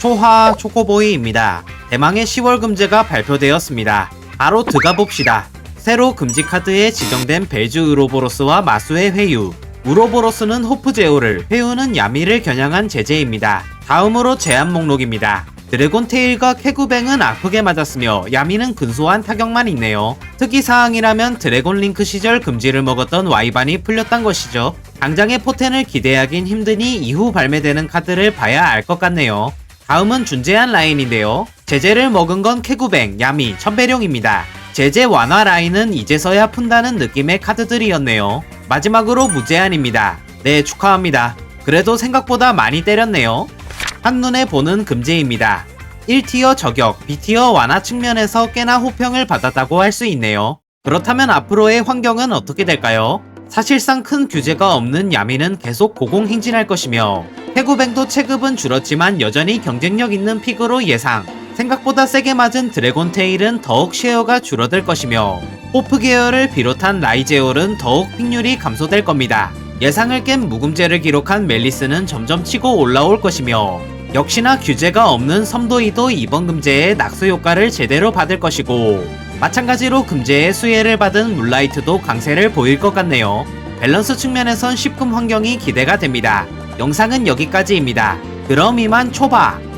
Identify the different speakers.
Speaker 1: 초하 초코보이입니다. 대망의 10월 금제가 발표되었습니다. 바로 들어가 봅시다. 새로 금지 카드에 지정된 벨즈 우로보로스와 마수의 회유. 우로보로스는 호프 제오를, 회유는 야미를 겨냥한 제재입니다. 다음으로 제한 목록입니다. 드래곤 테일과 캐구뱅은 아프게 맞았으며 야미는 근소한 타격만 있네요. 특이사항이라면 드래곤 링크 시절 금지를 먹었던 와이반이 풀렸단 것이죠. 당장의 포텐을 기대하긴 힘드니 이후 발매되는 카드를 봐야 알 것 같네요. 다음은 준재한 라인인데요. 제재를 먹은 건 캐구뱅, 야미, 천배룡입니다. 제재 완화 라인은 이제서야 푼다는 느낌의 카드들이었네요. 마지막으로 무제한입니다. 네, 축하합니다. 그래도 생각보다 많이 때렸네요. 한눈에 보는 금제입니다. 1티어 저격, B티어 완화 측면에서 꽤나 호평을 받았다고 할 수 있네요. 그렇다면 앞으로의 환경은 어떻게 될까요? 사실상 큰 규제가 없는 야미는 계속 고공행진할 것이며 해구뱅도 체급은 줄었지만 여전히 경쟁력 있는 픽으로 예상 생각보다 세게 맞은 드래곤 테일은 더욱 쉐어가 줄어들 것이며 호프 계열을 비롯한 라이제올은 더욱 픽률이 감소될 겁니다. 예상을 깬 묵음제를 기록한 멜리스는 점점 치고 올라올 것이며 역시나 규제가 없는 섬도이도 이번 금제의 낙수 효과를 제대로 받을 것이고 마찬가지로 금제의 수혜를 받은 물라이트도 강세를 보일 것 같네요. 밸런스 측면에선 10금 환경이 기대가 됩니다. 영상은 여기까지입니다. 그럼 이만 초바!